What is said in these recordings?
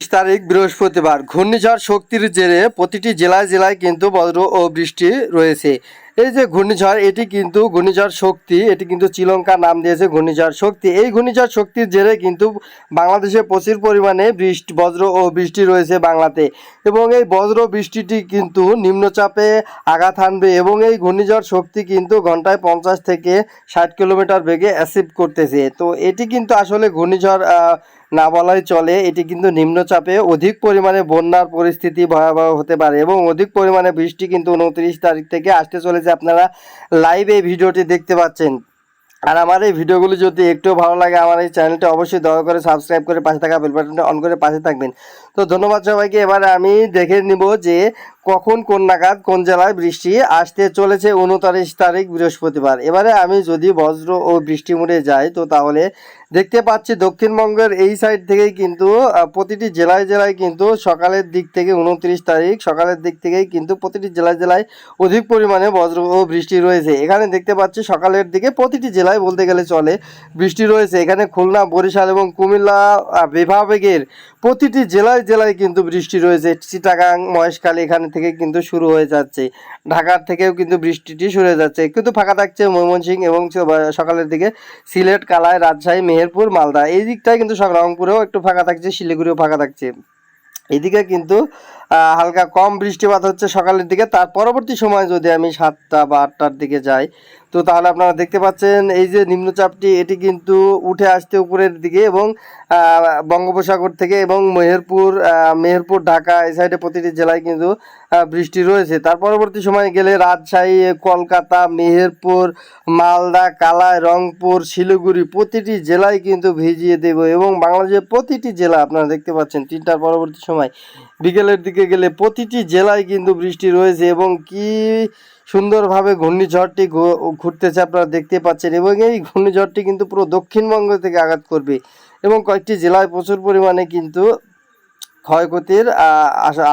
তারিখ বৃহস্পতিবার ঘূর্ণিঝড় শক্তির জেরে প্রতিটি জেলায় জেলায় কিন্তু বজ্র ও বৃষ্টি রয়েছে। এই যে ঘূর্ণিঝড়, এটি কিন্তু ঘূর্ণিঝড় শক্তি, এটি কিন্তু শ্রীলঙ্কা নাম দিয়েছে ঘূর্ণিঝড় শক্তি। এই ঘূর্ণিঝড় শক্তির জেরে কিন্তু বাংলাদেশে প্রচুর পরিমাণে বৃষ্টি, বজ্র ও বৃষ্টি রয়েছে বাংলাতে। এবং এই বজ্র বৃষ্টিটি কিন্তু নিম্নচাপে আঘাত হানবে এবং এই ঘূর্ণিঝড় শক্তি কিন্তু ঘন্টায় পঞ্চাশ থেকে ষাট কিলোমিটার বেগে অ্যাসিভ করতেছে। তো এটি কিন্তু আসলে ঘূর্ণিঝড় না বলাই চলে। এটি কিন্তু নিম্নচাপে অধিক পরিমাণে বন্যার পরিস্থিতি ভয়াবহ হতে পারে এবং অধিক পরিমাণে বৃষ্টি কিন্তু উনত্রিশ তারিখ থেকে আসতে চলেছে। আপনারা লাইভে ভিডিওটি দেখতে পাচ্ছেন। আর আমার এই ভিডিওগুলো যদি একটু ভালো লাগে, আমার এই চ্যানেলটি অবশ্যই দয়া করে সাবস্ক্রাইব করে পাশে থাকা বেল বাটনটা অন করে পাশে থাকবেন। তো ধন্যবাদ সবাইকে। এবার আমি দেখে নিব যে কখন কোন নাগাদ কোন জেলায় বৃষ্টি আসতে চলেছে উনতারিশ তারিখ বৃহস্পতিবার। এবারে আমি যদি বজ্র ও বৃষ্টি মুড়ে যাই তো তাহলে দেখতে পাচ্ছি দক্ষিণবঙ্গের এই সাইড থেকেই কিন্তু প্রতিটি জেলায় জেলায় কিন্তু সকালের দিক থেকে উনত্রিশ তারিখ সকালের দিক থেকেই কিন্তু প্রতিটি জেলায় জেলায় অধিক পরিমাণে বজ্র ও বৃষ্টি রয়েছে। এখানে দেখতে পাচ্ছি সকালের দিকে প্রতিটি জেলায় বলতে গেলে চলে বৃষ্টি রয়েছে। এখানে খুলনা বরিশাল এবং কুমিল্লা আহ, বিভাগের প্রতিটি জেলায় জেলায় কিন্তু বৃষ্টি রয়েছে। চিটাগাং, মহেশখালী এখানে থেকে কিন্তু শুরু হয়ে যাচ্ছে। ঢাকার থেকেও কিন্তু বৃষ্টিটি শুরু হয়ে যাচ্ছে। কিন্তু ফাঁকা থাকছে ময়মনসিংহ এবং সকালের দিকে সিলেট কালায় রাজশাহী, মেহেরপুর, মালদা। এই দিকটায় কিন্তু রংপুরেও একটু ফাঁকা থাকছে, শিলিগুড়িও ফাঁকা থাকছে। এদিকে কিন্তু হালকা কম বৃষ্টিপাত হচ্ছে সকালের দিকে। তার পরবর্তী সময় যদি আমি সাতটা বা আটটার দিকে যাই, তো তাহলে আপনারা দেখতে পাচ্ছেন এই যে নিম্নচাপটি, এটি কিন্তু উঠে আসতে উপরের দিকে এবং বঙ্গোপসাগর থেকে এবং মেহেরপুর মেহেরপুর, ঢাকা এই সাইডে প্রতিটি জেলায় কিন্তু বৃষ্টি রয়েছে। তার পরবর্তী সময় গেলে রাজশাহী, কলকাতা, মেহেরপুর, মালদা, কালাই, রংপুর, শিলিগুড়ি প্রতিটি জেলায় কিন্তু ভিজিয়ে দেব এবং বাংলাদেশের প্রতিটি জেলা আপনারা দেখতে পাচ্ছেন। তিনটার পরবর্তী সময় বিকেলের দিকে গেলে প্রতিটি জেলায় কিন্তু বৃষ্টি রয়েছে এবং কি সুন্দরভাবে ঘূর্ণিঝড়টি ঘুরতেছে আপনারা দেখতে পাচ্ছেন এবং এই ঘূর্ণিঝড়টি কিন্তু পুরো দক্ষিণবঙ্গ থেকে আঘাত করবে এবং কয়েকটি জেলায় প্রচুর পরিমাণে কিন্তু ক্ষয়ক্ষতির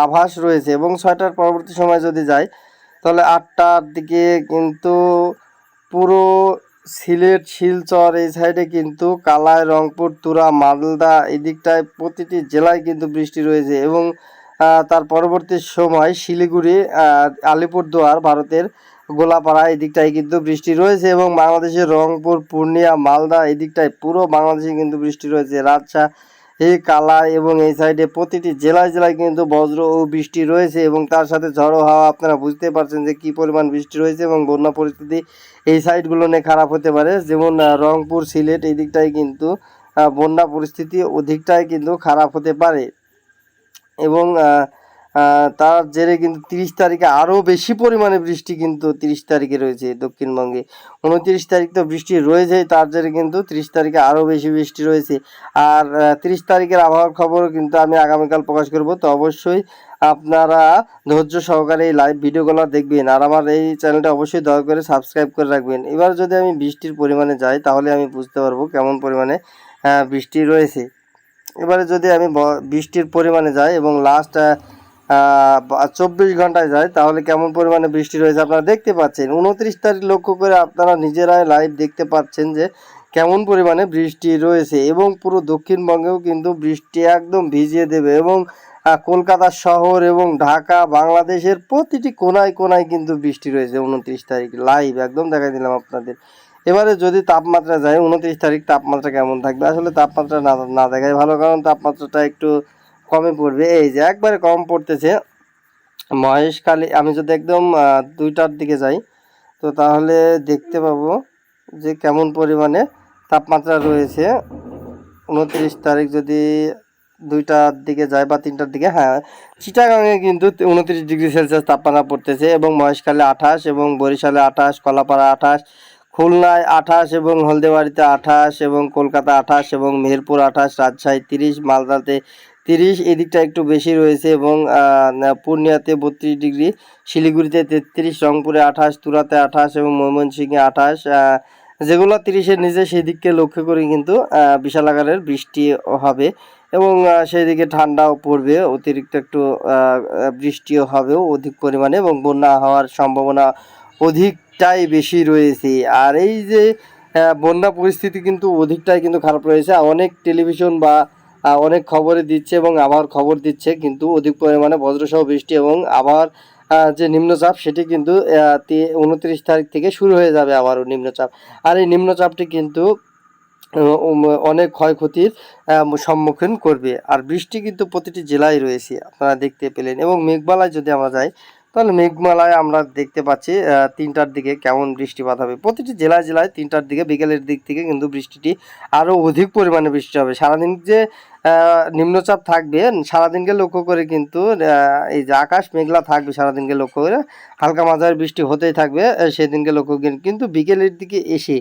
আভাস রয়েছে এবং ছয়টার পরবর্তী সময় যদি যায়, তাহলে আটটার দিকে কিন্তু পুরো সিলেট, শিলচর, এই সাইডে কিন্তু কালায় রংপুর, তুরা, মালদা এদিকটায় দিকটায় প্রতিটি জেলায় কিন্তু বৃষ্টি রয়েছে এবং তার পরবর্তী সময় শিলিগুড়ি আলিপুরদুয়ার ভারতের গোলাপাড়া এই দিকটায় কিন্তু বৃষ্টি রয়েছে এবং বাংলাদেশের রংপুর, পূর্ণিয়া, মালদা এদিকটায় দিকটায় পুরো বাংলাদেশে কিন্তু বৃষ্টি রয়েছে। রাজশাহী এই কালা এবং এই সাইডে প্রতিটি জেলায় জেলায় কিন্তু বজ্র ও বৃষ্টি রয়েছে এবং তার সাথে ঝড়ো হাওয়া আপনারা বুঝতে পারছেন যে কি পরিমাণ বৃষ্টি রয়েছে এবং বন্যা পরিস্থিতি এই সাইডগুলো নিয়ে খারাপ হতে পারে। যেমন রংপুর, সিলেট এই দিকটাই কিন্তু বন্যা পরিস্থিতি অধিকটাই কিন্তু খারাপ হতে পারে। এবং তার জেরে কিন্তু তিরিশ তারিখে আরও বেশি পরিমাণে বৃষ্টি কিন্তু তিরিশ তারিখে রয়েছে দক্ষিণবঙ্গে। উনত্রিশ তারিখ তো বৃষ্টি রয়েছে, তার জেরে কিন্তু তিরিশ তারিখে আরও বেশি বৃষ্টি রয়েছে। আর তিরিশ তারিখের আবহাওয়ার খবরও কিন্তু আমি আগামীকাল প্রকাশ করব, তো অবশ্যই আপনারা ধৈর্য সহকারে এই লাইভ ভিডিওগুলো দেখবেন। আর আমার এই চ্যানেলটা অবশ্যই দয়া করে সাবস্ক্রাইব করে রাখবেন। এবার যদি আমি বৃষ্টির পরিমাণে যাই, তাহলে আমি বুঝতে পারব কেমন পরিমাণে বৃষ্টি রয়েছে। এবারে যদি আমি বৃষ্টির পরিমাণে যাই এবং লাস্ট চব্বিশ ঘন্টায় যায়, তাহলে কেমন পরিমাণে বৃষ্টি রয়েছে আপনারা দেখতে পাচ্ছেন। উনত্রিশ তারিখ লক্ষ্য করে আপনারা নিজেরাই লাইভ দেখতে পাচ্ছেন যে কেমন পরিমাণে বৃষ্টি রয়েছে এবং পুরো দক্ষিণবঙ্গেও কিন্তু বৃষ্টি একদম ভিজিয়ে দেবে এবং কলকাতা শহর এবং ঢাকা, বাংলাদেশের প্রতিটি কোনায় কোনায় কিন্তু বৃষ্টি রয়েছে উনত্রিশ তারিখ লাইভ একদম দেখাই দিলাম আপনাদের। এবারে যদি তাপমাত্রা যায়, উনত্রিশ তারিখ তাপমাত্রা কেমন থাকবে? আসলে তাপমাত্রা না না দেখাই ভালো, কারণ তাপমাত্রাটা একটু কমে পড়বে। এই যে একবারে কম পড়তেছে। মহেশখালী আমি যদি একদম দুইটার দিকে যাই, তো তাহলে দেখতে পাবো যে কেমন পরিমাণে তাপমাত্রা রয়েছে। উনত্রিশ তারিখ যদি দুইটার দিকে যায় বা তিনটার দিকে হ্যাঁ চিটাগাংয়ে কিন্তু উনত্রিশ ডিগ্রি সেলসিয়াস তাপমাত্রা পড়তেছে এবং মহেশখালী আঠাশ এবং বরিশালে আঠাশ, কলাপাড়া আঠাশ খুলনায় আঠাশ এবং হলদেবাড়িতে আঠাশ এবং কলকাতা আঠাশ এবং মেহেরপুর আঠাশ রাজশাহী তিরিশ মালদাতে তিরিশ এদিকটা একটু বেশি রয়েছে এবং পূর্ণিয়াতে বত্রিশ ডিগ্রি শিলিগুড়িতে তেত্রিশ রংপুরে আঠাশ তুরাতে আঠাশ এবং ময়মনসিংহে আঠাশ যেগুলো তিরিশের নিচে সেই দিককে লক্ষ্য করে কিন্তু বিশাল আকারের বৃষ্টি হবে এবং আহ, সেই দিকে ঠান্ডাও পড়বে অতিরিক্ত একটু বৃষ্টিও হবেও অধিক পরিমাণে এবং বন্যা হওয়ার সম্ভাবনা অধিকটাই বেশি রয়েছে। আর এই যে বন্যা পরিস্থিতি কিন্তু অধিকটাই কিন্তু খারাপ রয়েছে। অনেক টেলিভিশন বা অনেক খবরে দিচ্ছে এবং আবার খবর দিচ্ছে, কিন্তু অধিক পরিমাণে বজ্রসহ বৃষ্টি এবং আবার যে নিম্নচাপ সেটি কিন্তু উনত্রিশ তারিখ থেকে শুরু হয়ে যাবে আবারও নিম্নচাপ। আর এই নিম্নচাপটি কিন্তু অনেক ক্ষয়ক্ষতির সম্মুখীন করবে। আর বৃষ্টি কিন্তু প্রতিটি জেলায় রয়েছে, আপনারা দেখতে পেলেন। এবং মেঘমালায় যদি আমরা যাই তাহলে মেঘমালায় আমরা দেখতে পাচ্ছি তিনটার দিকে কেমন বৃষ্টিপাত হবে। প্রতিটি জেলায় জেলায় তিনটার দিকে, বিকেলের দিক থেকে কিন্তু বৃষ্টিটি আরও অধিক পরিমাণে বৃষ্টি হবে। সারাদিন যে নিম্নচাপ থাকবে, সারাদিনকে লক্ষ্য করে কিন্তু এই যে আকাশ মেঘলা থাকবে সারাদিনকে লক্ষ্য করে, হালকা মাঝারি বৃষ্টি হতেই থাকবে সেদিনকে লক্ষ্য করে কিন্তু বিকেলের দিকে এসে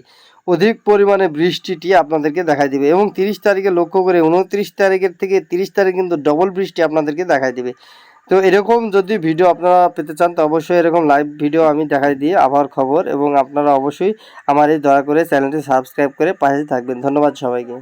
অধিক পরিমাণে বৃষ্টিটি আপনাদেরকে দেখাই দিবে। এবং তিরিশ তারিখে লক্ষ্য করে উনত্রিশ তারিখের থেকে তিরিশ তারিখ কিন্তু ডবল বৃষ্টি আপনাদেরকে দেখাই দিবে। তো এরকম যদি ভিডিও আপনারা পেতে চান, তো অবশ্যই এরকম লাইভ ভিডিও আমি দেখাই দিই আবার খবর এবং আপনারা অবশ্যই আমার এই দয়া করে চ্যানেলটি সাবস্ক্রাইব করে পাশে থাকবেন। ধন্যবাদ সবাইকে।